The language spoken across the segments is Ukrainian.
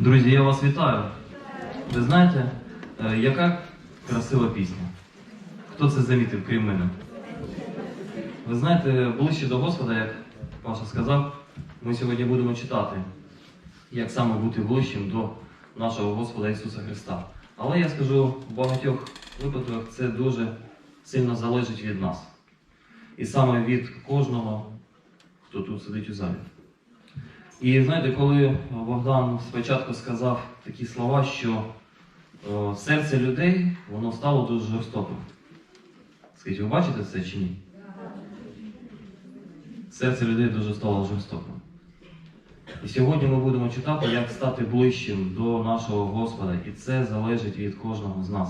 Друзі, я вас вітаю. Ви знаєте, е, яка красива пісня? Хто це замітив, крім мене? Ви знаєте, ближче до Господа, як Паша сказав, ми сьогодні будемо читати, як саме бути ближчим до нашого Господа Ісуса Христа. Але я скажу, в багатьох випадках це дуже сильно залежить від нас. І саме від кожного, хто тут сидить у залі. І знаєте, коли Богдан спочатку сказав такі слова, що е, серце людей воно стало дуже жорстоким. Скажіть, ви бачите це чи ні? Серце людей дуже стало жорстоким. І сьогодні ми будемо читати, як стати ближчим до нашого Господа, і це залежить від кожного з нас.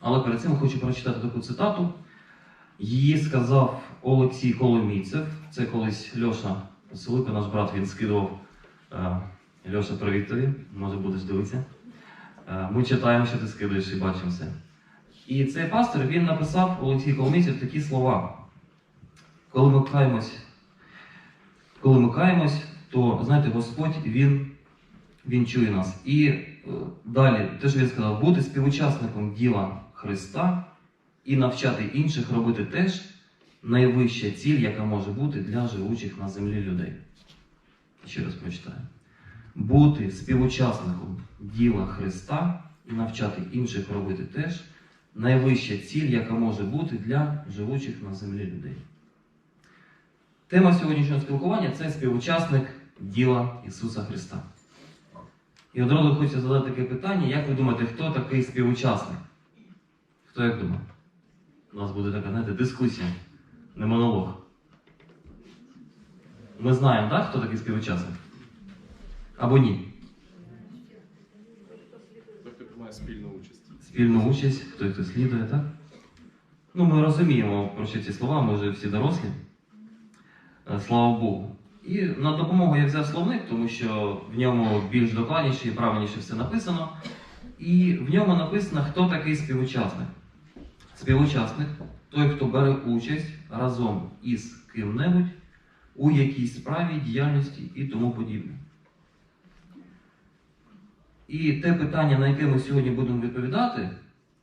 Але перед цим хочу прочитати таку цитату. Її сказав Олексій Коломійцев. Це колись Льоша Василика, наш брат, він скидував. Е, Льоша, привіт тобі, може будеш дивитися. Е, Ми читаємо, що ти скидуєш і бачимо все. І цей пастор він написав Олексій Коломійцев такі слова. Коли ми каємось, коли ми каємось, то знаєте, Господь Він, він чує нас. І е, далі, те, що він сказав, бути співучасником діла Христа і навчати інших робити теж найвища ціль, яка може бути для живучих на землі людей. Ще раз прочитаю. Бути співучасником діла Христа і навчати інших робити теж найвища ціль, яка може бути для живучих на землі людей. Тема сьогоднішнього спілкування це співучасник діла Ісуса Христа. І одразу хочу задати таке питання, як ви думаєте, хто такий співучасник? Хто як думає? У нас буде така, знаєте, дискусія, не монолог. Ми знаємо, так, хто такий співучасник? Або ні? Хто приймає спільну участь. Спільну участь, хто хто слідує, так? Ну, ми розуміємо, про що ці слова, ми вже всі дорослі. Е, Слава Богу. І на допомогу я взяв словник, тому що в ньому більш докладніше і правильніше все написано. І в ньому написано, хто такий співучасник. Співучасник той, хто бере участь разом із ким-небудь у якійсь справі, діяльності і тому подібне. І те питання, на яке ми сьогодні будемо відповідати,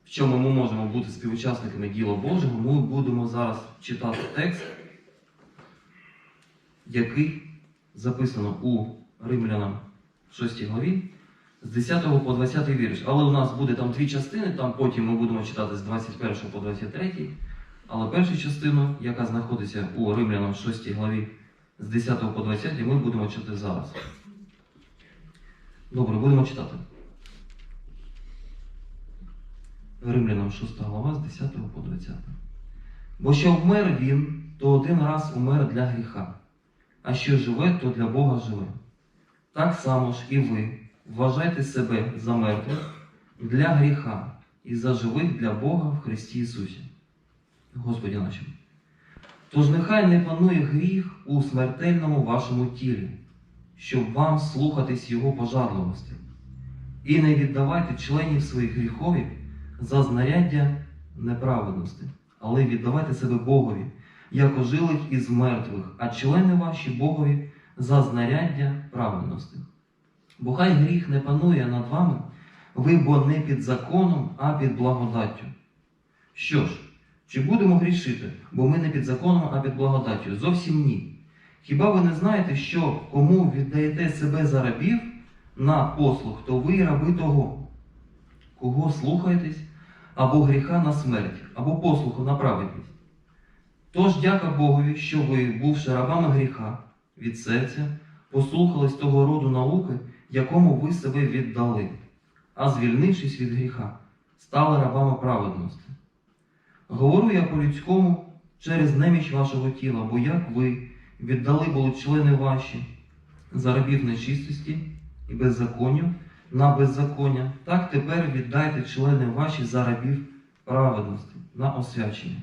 в чому ми можемо бути співучасниками діла Божого, ми будемо зараз читати текст, який записано у Римлянам 6 главі з 10 по 20 вірш. Але у нас буде там дві частини, там потім ми будемо читати з 21 по 23. Але першу частину, яка знаходиться у Римлянам 6 главі з 10 по 20, ми будемо читати зараз. Добре, будемо читати. Римлянам 6 глава з 10 по 20. Бо що вмер він, то один раз умер для гріха, а що живе, то для Бога живе. Так само ж і ви вважайте себе за мертвих для гріха і за живих для Бога в Христі Ісусі. Господі нашому. Тож нехай не панує гріх у смертельному вашому тілі, щоб вам слухатись Його пожадливості. І не віддавайте членів своїх гріхові за знаряддя неправедності, але віддавайте себе Богові, як ожилих із мертвих, а члени ваші Богові за знаряддя праведності. Бо хай гріх не панує над вами, ви бо не під законом, а під благодаттю. Що ж, чи будемо грішити, бо ми не під законом, а під благодаттю? Зовсім ні. Хіба ви не знаєте, що кому віддаєте себе за рабів на послуг, то ви раби того, кого слухаєтесь, або гріха на смерть, або послуху на праведність? Тож дяка Богові, що ви, бувши рабами гріха від серця, послухались того роду науки, якому ви себе віддали, а звільнившись від гріха, стали рабами праведності. Говорю я по-людському через неміч вашого тіла, бо як ви віддали були члени ваші за рабів нечистості і беззаконню на беззаконня, так тепер віддайте члени ваші за рабів праведності на освячення.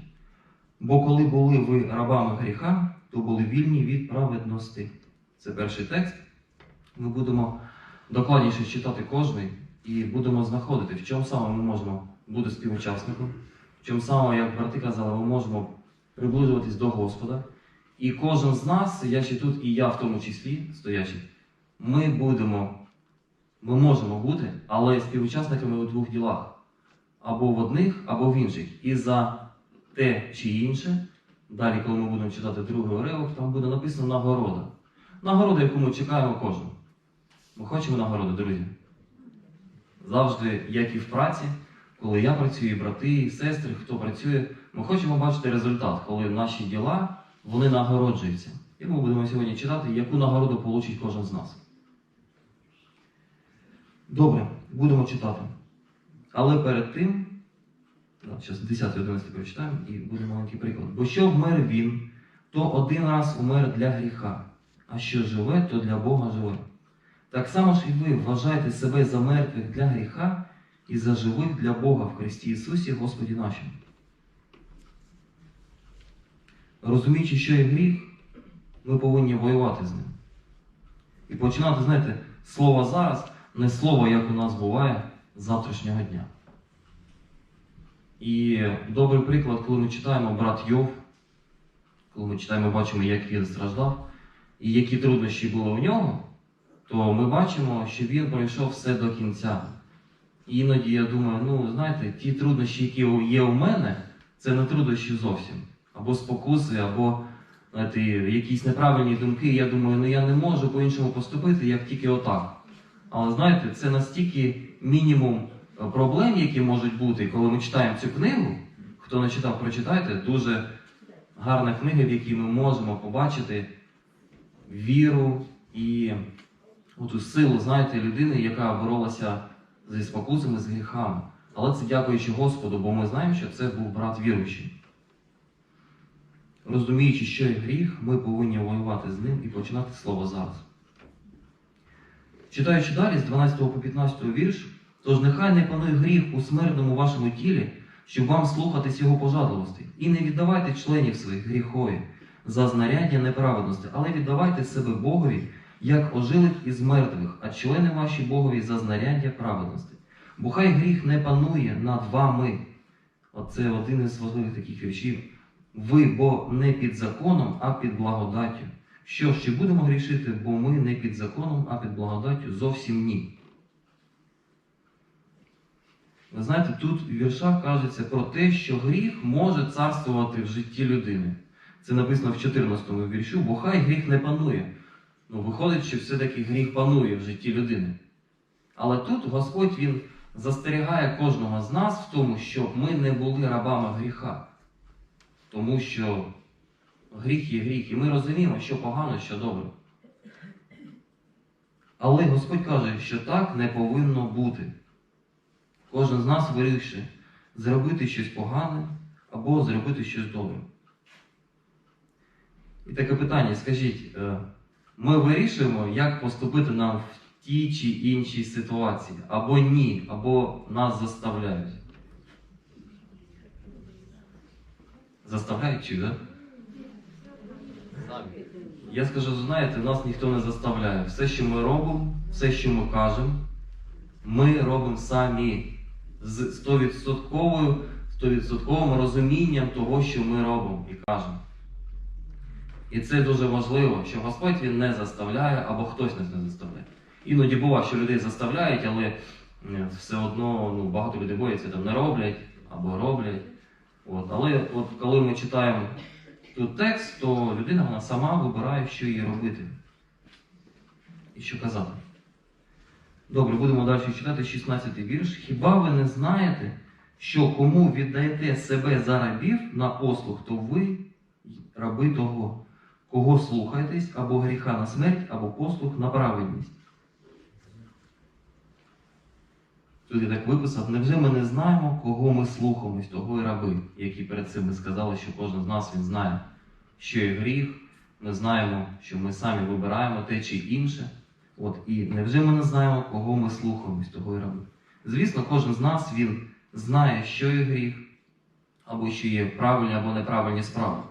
Бо коли були ви рабами гріха, то були вільні від праведності. Це перший текст. Ми будемо докладніше читати кожний і будемо знаходити, в чому саме ми можемо бути співучасником, чому саме, як брати казали, ми можемо приближуватись до Господа. І кожен з нас, сидячи тут, і я в тому числі, стоячи, ми будемо Ми можемо бути, але співучасниками у двох ділах. Або в одних, або в інших. І за те чи інше, далі, коли ми будемо читати другий уривок, там буде написано нагорода. Нагорода, яку ми чекаємо кожен. Ми хочемо нагороди, друзі. Завжди, як і в праці, коли я працюю, і брати, і сестри, хто працює, ми хочемо бачити результат, коли наші діла вони нагороджуються. І ми будемо сьогодні читати, яку нагороду получить кожен з нас. Добре, будемо читати. Але перед тим, зараз 10-11 прочитаємо і буде маленький приклад. Бо що вмер він, то один раз умер для гріха, а що живе, то для Бога живе. Так само ж і ви вважаєте себе за мертвих для гріха і за живих для Бога в Христі Ісусі Господі нашому. Розуміючи, що є гріх, ми повинні воювати з ним. І починати, знаєте, слово зараз не слово, як у нас буває з завтрашнього дня. І добрий приклад, коли ми читаємо брат Йов, коли ми читаємо, бачимо, як він страждав, і які труднощі були у нього, то ми бачимо, що він пройшов все до кінця. Іноді я думаю, ну знаєте, ті труднощі, які є у мене, це не труднощі зовсім. Або спокуси, або знаєте, якісь неправильні думки. Я думаю, ну я не можу по-іншому поступити, як тільки отак. Але знаєте, це настільки мінімум е, проблем, які можуть бути, коли ми читаємо цю книгу. Хто не читав, прочитайте. Дуже гарна книга, в якій ми можемо побачити віру і оту силу, знаєте, людини, яка боролася зі спокусами, з гріхами. Але це дякуючи Господу, бо ми знаємо, що це був брат віруючий. Розуміючи, що є гріх, ми повинні воювати з ним і починати слово зараз. Читаючи далі з 12 по 15 вірш, тож нехай не панує гріх у смертному вашому тілі, щоб вам слухатись його пожадливості, і не віддавайте членів своїх гріхові за знаряддя неправедності, але віддавайте себе Богові, як ожилих із мертвих, а члени ваші Богові за знаряддя праведності. Бо хай гріх не панує над вами. Оце один із важливих таких віршів. Ви, бо не під законом, а під благодаттю. Що ж, чи будемо грішити, бо ми не під законом, а під благодаттю зовсім ні. Ви знаєте, тут в віршах кажеться про те, що гріх може царствувати в житті людини. Це написано в 14 віршу, бо хай гріх не панує. Ну, виходить, що все-таки гріх панує в житті людини. Але тут Господь Він застерігає кожного з нас в тому, щоб ми не були рабами гріха. Тому що гріх є гріх, і ми розуміємо, що погано, що добре. Але Господь каже, що так не повинно бути. Кожен з нас вирішує зробити щось погане або зробити щось добре. І таке питання, скажіть, е, ми вирішуємо, як поступити нам в тій чи іншій ситуації, або ні, або нас заставляють. Заставляють чи, так? Да? Я скажу, знаєте, нас ніхто не заставляє. Все, що ми робимо, все, що ми кажемо, ми робимо самі з 100%, 100% розумінням того, що ми робимо і кажемо. І це дуже важливо, що Господь Він не заставляє або хтось нас не заставляє. Іноді буває, що людей заставляють, але е, все одно ну, багато людей бояться, там не роблять або роблять. От. Але от коли ми читаємо тут текст, то людина вона сама вибирає, що їй робити і що казати. Добре, будемо далі читати 16 вірш. Хіба ви не знаєте, що кому віддаєте себе за рабів на послуг, то ви раби того, кого слухаєтесь, або гріха на смерть, або послуг на праведність. Тут я так виписав, невже ми не знаємо, кого ми слухаємось, того і раби, які перед цим ми сказали, що кожен з нас він знає, що є гріх, ми знаємо, що ми самі вибираємо те чи інше. От, і невже ми не знаємо, кого ми слухаємось, того і раби? Звісно, кожен з нас він знає, що є гріх, або що є правильні або неправильні справи.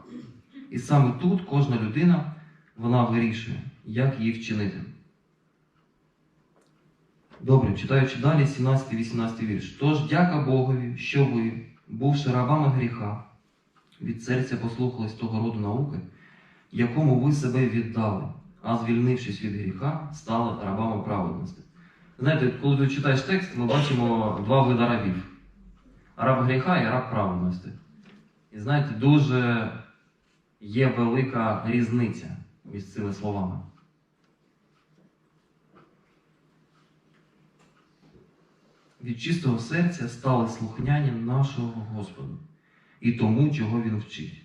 І саме тут кожна людина вона вирішує, як її вчинити. Добре, читаючи далі 17-18 вірш. Тож дяка Богові, що ви, бувши рабами гріха, від серця послухались того роду науки, якому ви себе віддали, а звільнившись від гріха, стали рабами праведності. Знаєте, коли ти читаєш текст, ми бачимо два види рабів: раб гріха і раб праведності. І знаєте, дуже є велика різниця між цими словами. Від чистого серця стали слухняні нашого Господу і тому, чого Він вчить.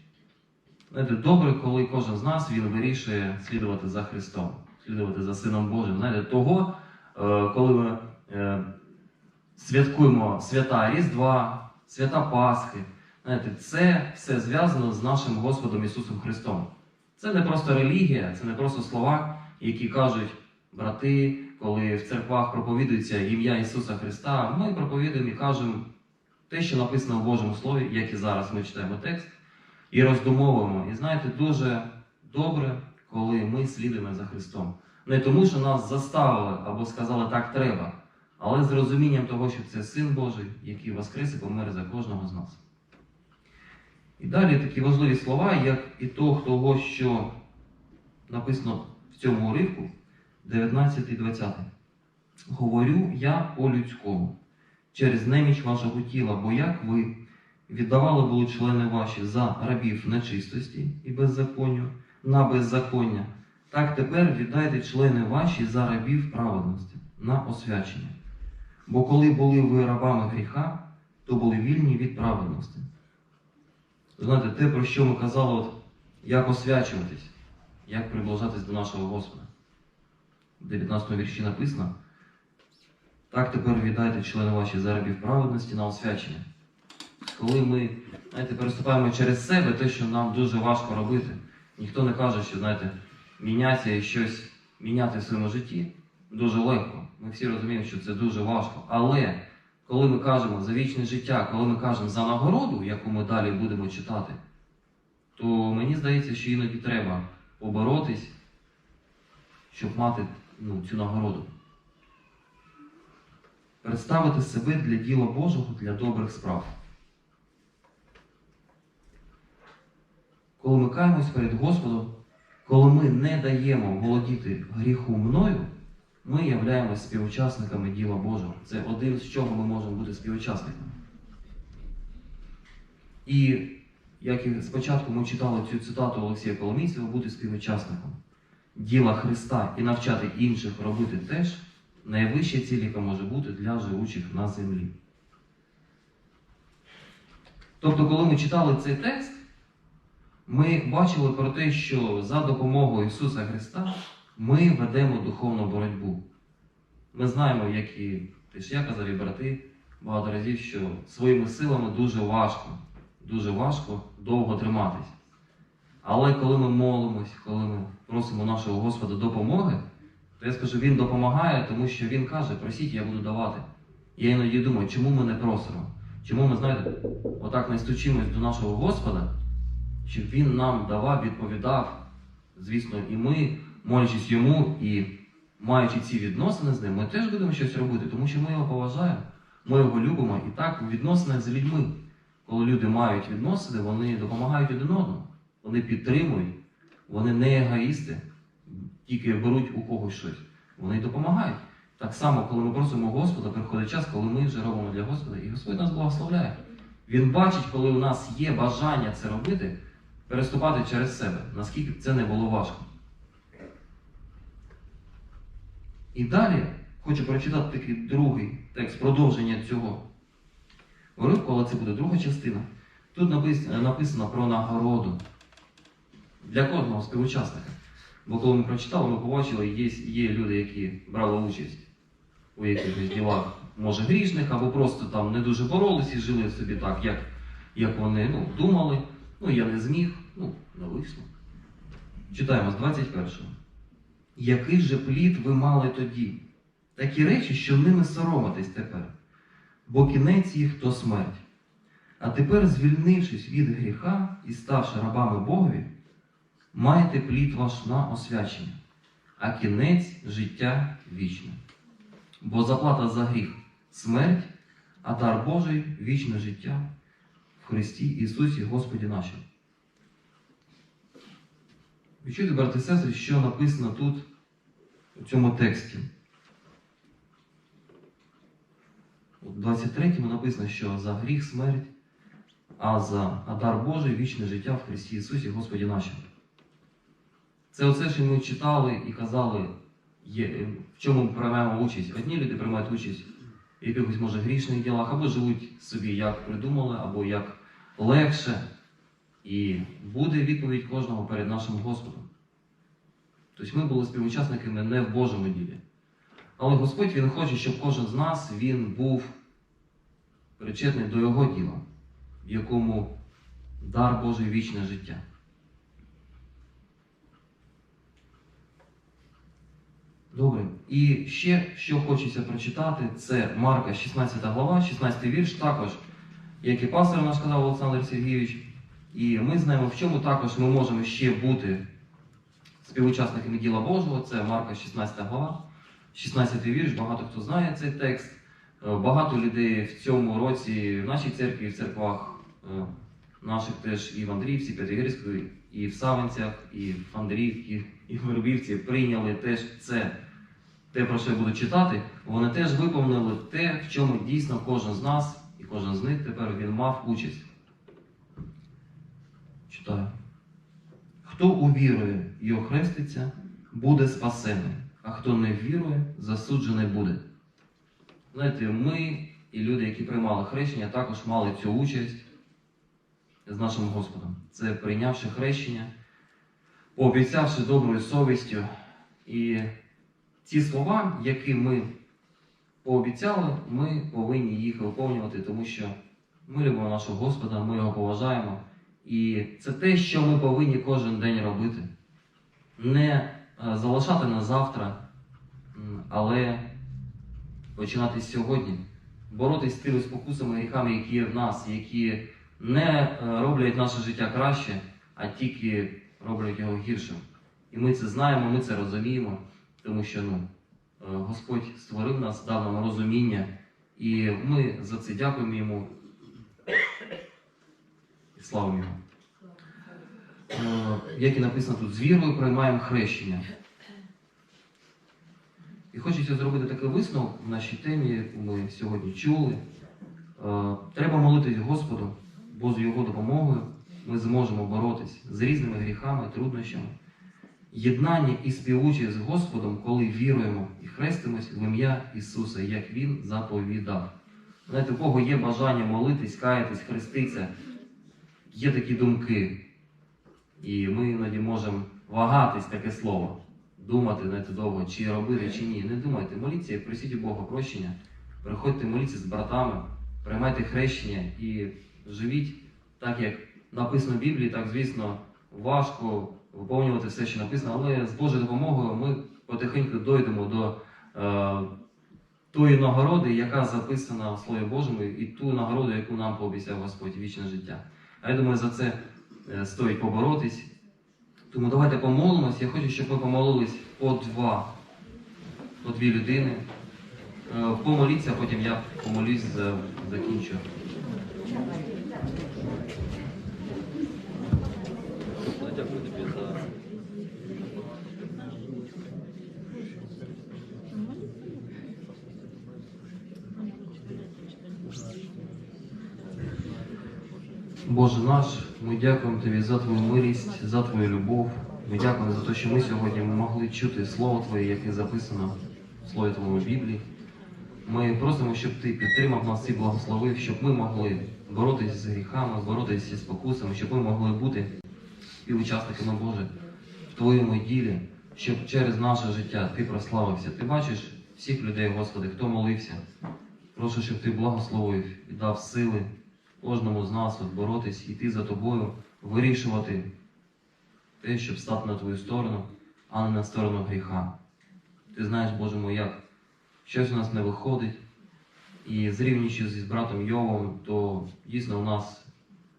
Знаєте, добре, коли кожен з нас він вирішує слідувати за Христом, слідувати за Сином Божим. Знаєте, того, е, коли ми е, святкуємо свята Різдва, свята Пасхи, знаєте, це все зв'язано з нашим Господом Ісусом Христом. Це не просто релігія, це не просто слова, які кажуть брати, коли в церквах проповідується ім'я Ісуса Христа. Ми проповідуємо і кажемо те, що написано в Божому Слові, як і зараз ми читаємо текст, і роздумовуємо. І знаєте, дуже добре, коли ми слідуємо за Христом. Не тому, що нас заставили або сказали так треба, але з розумінням того, що це Син Божий, який воскрес і помер за кожного з нас. І далі такі важливі слова, як ітог того, що написано в цьому уривку, 19 і 20. Говорю я по-людському, через неміч вашого тіла, бо як ви віддавали були члени ваші за рабів нечистості і беззаконню на беззаконня, так тепер віддайте члени ваші за рабів праведності на освячення. Бо коли були ви рабами гріха, то були вільні від праведності. Знаєте, те, про що ми казали, от, як освячуватись, як приближатись до нашого Господа. В 19 вірші написано, так тепер віддайте члени ваші зарабів праведності на освячення. Коли ми знаєте, переступаємо через себе те, що нам дуже важко робити, ніхто не каже, що знаєте, мінятися і щось міняти в своєму житті дуже легко. Ми всі розуміємо, що це дуже важко. Але коли ми кажемо за вічне життя, коли ми кажемо за нагороду, яку ми далі будемо читати, то мені здається, що іноді треба поборотись, щоб мати ну, цю нагороду. Представити себе для діла Божого, для добрих справ. Коли ми каємось перед Господом, коли ми не даємо володіти гріху мною, ми являємось співучасниками діла Божого. Це один з чого ми можемо бути співучасниками. І як і спочатку ми читали цю цитату Олексія Коломійцева, бути співучасником діла Христа і навчати інших робити теж найвища ціль, яка може бути для живучих на землі. Тобто, коли ми читали цей текст, ми бачили про те, що за допомогою Ісуса Христа ми ведемо духовну боротьбу. Ми знаємо, як і теж я казав, і брати багато разів, що своїми силами дуже важко, дуже важко довго триматись. Але коли ми молимось, коли ми просимо нашого Господа допомоги, то я скажу, Він допомагає, тому що Він каже, просіть, я буду давати. Я іноді думаю, чому ми не просимо? Чому ми, знаєте, отак не стучимось до нашого Господа, щоб Він нам давав, відповідав. Звісно, і ми, молячись йому і маючи ці відносини з ним, ми теж будемо щось робити, тому що ми його поважаємо, ми його любимо. І так у відносинах з людьми, коли люди мають відносини, вони допомагають один одному, вони підтримують, вони не егоїсти, тільки беруть у когось щось. Вони допомагають. Так само, коли ми просимо Господа, приходить час, коли ми вже робимо для Господа, і Господь нас благословляє. Він бачить, коли у нас є бажання це робити, переступати через себе, наскільки б це не було важко. І далі хочу прочитати такий другий текст продовження цього уривку, але це буде друга частина. Тут написано, про нагороду для кожного співучасника. Бо коли ми прочитали, ми побачили, є, є люди, які брали участь у якихось ділах, може грішних, або просто там не дуже боролись і жили собі так, як, як вони ну, думали. Ну, я не зміг, ну, не вийшло. Читаємо з 21-го. Який же плід ви мали тоді? Такі речі, що ними соромитесь тепер, бо кінець їх то смерть. А тепер, звільнившись від гріха і ставши рабами Богові, маєте плід ваш на освячення, а кінець життя вічне. Бо заплата за гріх смерть, а дар Божий вічне життя в Христі Ісусі Господі нашому. Відчуйте, брати і сестри, що написано тут у цьому тексті. У 23-му написано, що за гріх смерть, а за а дар Божий вічне життя в Христі Ісусі Господі нашому. Це оце, що ми читали і казали, є, в чому ми приймаємо участь. Одні люди приймають участь в якихось, може, грішних ділах, або живуть собі, як придумали, або як легше. І буде відповідь кожного перед нашим Господом. Тобто ми були співучасниками не в Божому ділі. Але Господь Він хоче, щоб кожен з нас він був причетний до Його діла, в якому дар Божий вічне життя. Добре. І ще, що хочеться прочитати, це Марка, 16 глава, 16 вірш, також, як і пастор наш казав Олександр Сергійович. І ми знаємо, в чому також ми можемо ще бути співучасниками діла Божого. Це Марка, 16 глава, 16 вірш. Багато хто знає цей текст. Е, Багато людей в цьому році в нашій церкві, в церквах е, наших теж і в Андріївці, П'ятигірської, і в Савинцях, і в Андріївці, і в Вербівці прийняли теж це, те, про що я буду читати. Вони теж виповнили те, в чому дійсно кожен з нас і кожен з них тепер він мав участь. Читаю. Хто увірує і охреститься, буде спасений, а хто не вірує, засуджений буде. Знаєте, ми і люди, які приймали хрещення, також мали цю участь з нашим Господом. Це прийнявши хрещення, пообіцявши доброю совістю. І ці слова, які ми пообіцяли, ми повинні їх виконувати, тому що ми любимо нашого Господа, ми його поважаємо. І це те, що ми повинні кожен день робити. Не е, залишати на завтра, але починати сьогодні. Боротись з тими спокусами і гріхами, які є в нас, які не е, роблять наше життя краще, а тільки роблять його гіршим. І ми це знаємо, ми це розуміємо, тому що ну, е, Господь створив нас, дав нам розуміння, і ми за це дякуємо йому і славимо його. Е, Як і написано тут, з вірою приймаємо хрещення. І хочеться зробити такий висновок в нашій темі, яку ми сьогодні чули. Е, Треба молитись Господу, бо з його допомогою ми зможемо боротись з різними гріхами, труднощами. Єднання і співучасть з Господом, коли віруємо і хрестимось в ім'я Ісуса, як Він заповідав. Знаєте, у кого є бажання молитись, каятись, хреститися, є такі думки. І ми іноді можемо вагатись таке слово, думати знаєте, довго, чи робити, чи ні. Не думайте, моліться і просіть у Бога прощення, приходьте моліться з братами, приймайте хрещення і живіть так, як написано в Біблії, так, звісно, важко виповнювати все, що написано, але з Божою допомогою ми потихеньку дойдемо до е, тої нагороди, яка записана в Слові Божому, і ту нагороду, яку нам пообіцяв Господь вічне життя. А я думаю, за це е, стоїть поборотись. Тому давайте помолимось. Я хочу, щоб ми помолились по два, по дві людини. Е, Помоліться, а потім я помолюсь, за, закінчу. Дякую тобі за Боже наш, ми дякуємо Тобі за Твою милість, за Твою любов. Ми дякуємо за те, що ми сьогодні могли чути Слово Твоє, яке записано в Слові Твоєму Біблії. Ми просимо, щоб Ти підтримав нас і благословив, щоб ми могли боротися з гріхами, боротися зі спокусами, щоб ми могли бути співучасниками Боже в Твоєму ділі, щоб через наше життя Ти прославився. Ти бачиш всіх людей, Господи, хто молився. Прошу, щоб Ти благословив і дав сили кожному з нас от боротись, іти за тобою, вирішувати те, щоб стати на твою сторону, а не на сторону гріха. Ти знаєш, Боже мой, як щось у нас не виходить. І зрівнюючи з братом Йовом, то дійсно у нас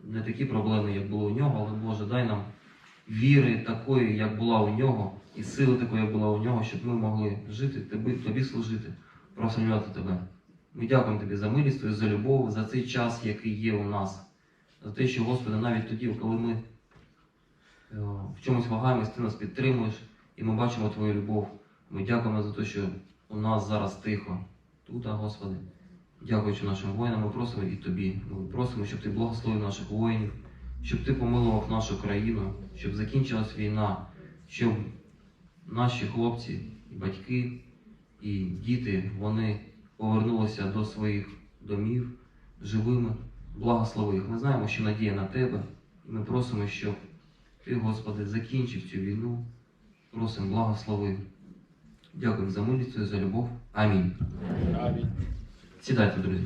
не такі проблеми, як було у нього, але Боже, дай нам віри такої, як була у нього, і сили такої, як була у нього, щоб ми могли жити, тобі, тобі служити, прославляти тебе. Ми дякуємо тобі за милість за любов, за цей час, який є у нас, за те, що, Господи, навіть тоді, коли ми е, в чомусь вагаємось, ти нас підтримуєш, і ми бачимо Твою любов. Ми дякуємо за те, що у нас зараз тихо тут, Господи. Дякуючи нашим воїнам, ми просимо і тобі. Ми просимо, щоб ти благословив наших воїнів, щоб ти помилував нашу країну, щоб закінчилась війна, щоб наші хлопці, і батьки і діти вони повернулися до своїх домів живими. Благослови їх. Ми знаємо, що надія на тебе. І ми просимо, щоб ти, Господи, закінчив цю війну. Просимо, благослови. Дякуємо за милість і за любов. Амінь. Амінь. Сідайте, друзі.